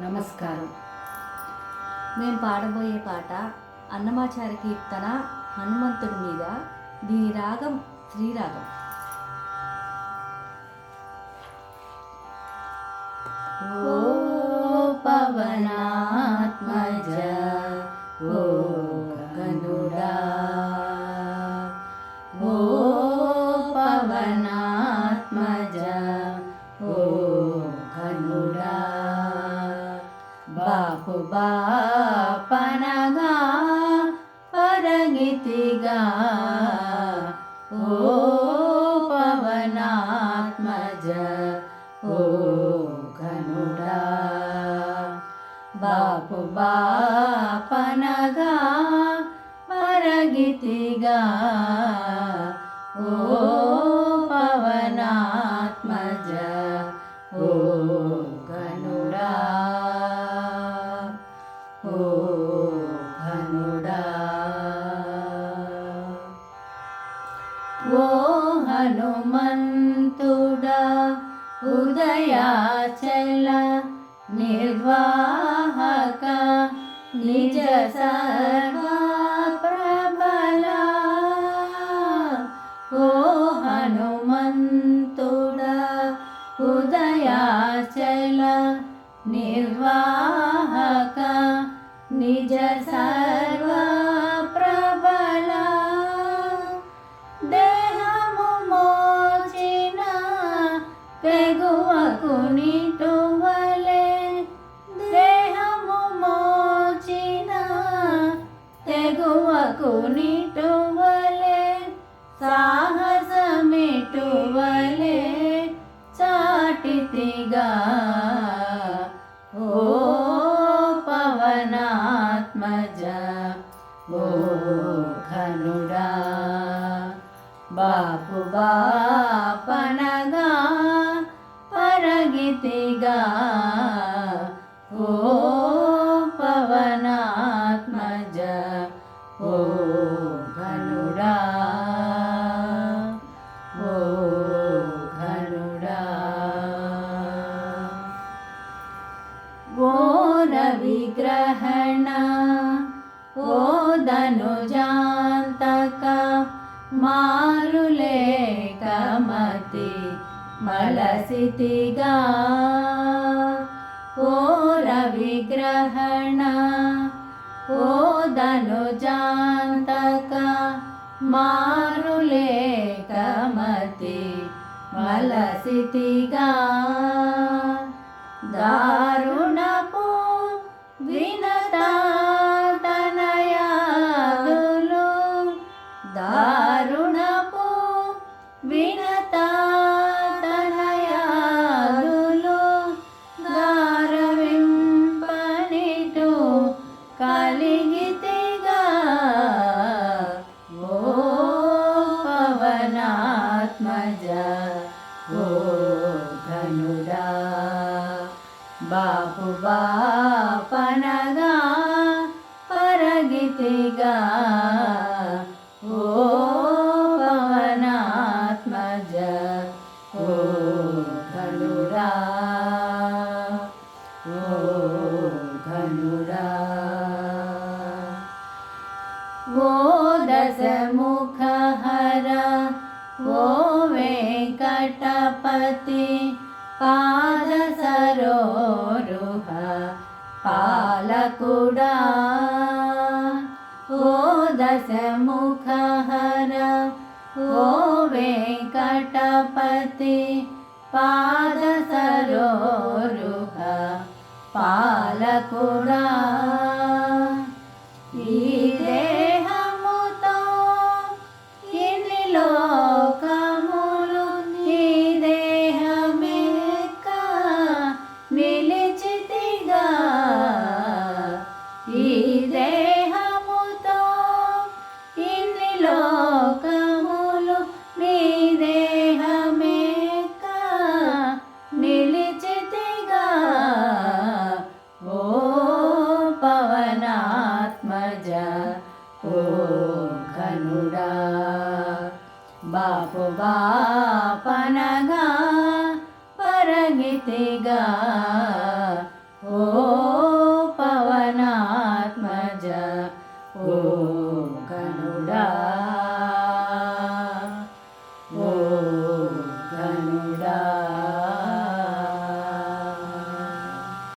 నమస్కారం. మేము పాడబోయే పాట అన్నమాచార కీర్తన హనుమంతుడి మీద దీని రాగం శ్రీరాగం. బాపనగా పరగితిగా ఓ పవనాత్మజ ఓ కనుడా బాపు బాపనగా పరగితిగా ఓ హనుమంతుడా ఉదయాచల నిర్వాహక నిజ సర్వా ప్రబల ఓ హనుమంతుడా ఉదయాచల నిర్వాహక నిజ సర్వ తెగువకు సాహసమిటువలే చాటితిగా ఓ పవనాత్మజ ఓ ఘనుడా. బాపు బాపనగా పరగితిగా ఓ పవనాత్మజ ఓ మారులే కమతి మలసితిగా. ఓ రవిగ్రహణ ఓ ధనుజాంతక మారులే కమతి మలసితిగా. దారుణపు బాపు బాపనగా పరగితిగా ఓ పవనాత్మజ ఓ ఘనురా ఓ ఘనురా ఓ దశముఖహర पादसरोरुह पालकुडा। ओ दशमुखहर ओ वेङ्कटपति पादसरोरुह पालकुडा। లోకములు నీ దేహమేక నిలిచితిగా. ఓ పవనాత్మజ ఓ కనుడా బాపు బాపనగా పరగితిగా. ఓ పవనాత్మజ ఓ కనుడా